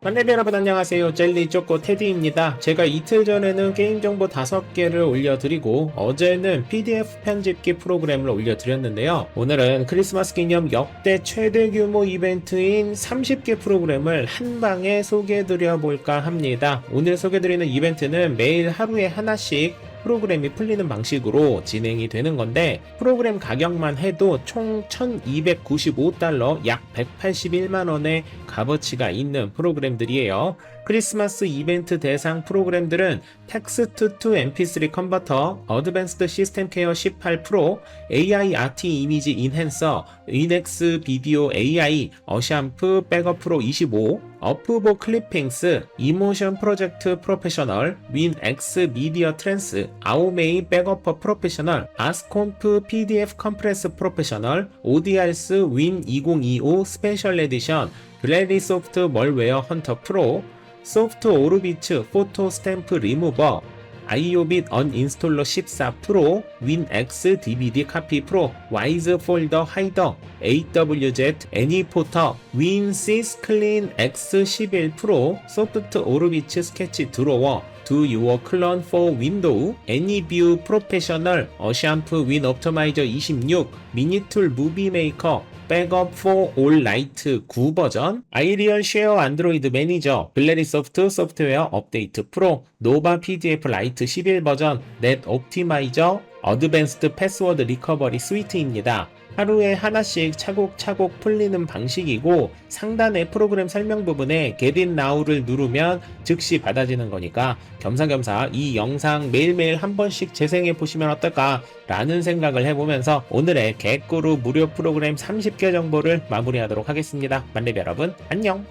만렙 여러분 안녕하세요. 젤리 쪼꼬 테디입니다. 제가 이틀 전에는 게임 정보 5개를 올려드리고 어제는 PDF 편집기 프로그램을 올려드렸는데요. 오늘은 크리스마스 기념 역대 최대 규모 이벤트인 30개 프로그램을 한 방에 소개해드려 볼까 합니다. 오늘 소개드리는 이벤트는 매일 하루에 하나씩 프로그램이 풀리는 방식으로 진행이 되는 건데 프로그램 가격만 해도 총 1295달러 약 181만원의 값어치가 있는 프로그램들이에요. 크리스마스 이벤트 대상 프로그램들은 텍스트 투 MP3 컨버터, 어드밴스드 시스템 케어 18 프로, AI RT 이미지 인핸서, 위넥스 비디오 AI, 어샴프 백업 프로 25, 어프보 클리핑스, 이모션 프로젝트 프로페셔널, 윈 X 미디어 트랜스, 아오메이 백어퍼 프로페셔널, 아스콤프 PDF 컴프레스 프로페셔널, ODR스 윈 2025 스페셜 에디션, 글래디 소프트 멀웨어 헌터 프로, 소프트 오르비츠 포토 스탬프 리무버, 아이오빗 언인스톨러 14 프로, 윈X DVD 카피 프로, 와이즈 폴더 하이더, AWZ 애니포터, 윈시스 클린 X11 프로, 소프트 오르비츠 스케치 드로워, Do Your Clone for Window, 애니뷰 프로페셔널, 어샴프 윈 옵터마이저 26, 미니툴 무비 메이커, 백업 for all 라이트 9 버전, 아이리얼 쉐어 안드로이드 매니저, 블레리소프트 소프트웨어 업데이트 프로, 노바 PDF 라이트 11 버전, 넷 옵티마이저, 어드밴스드 패스워드 리커버리 스위트입니다. 하루에 하나씩 차곡차곡 풀리는 방식이고 상단의 프로그램 설명 부분에 Get in Now를 누르면 즉시 받아지는 거니까 겸사겸사 이 영상 매일매일 한 번씩 재생해 보시면 어떨까 라는 생각을 해보면서 오늘의 개꾸루 무료 프로그램 30개 정보를 마무리하도록 하겠습니다. 만렙 여러분 안녕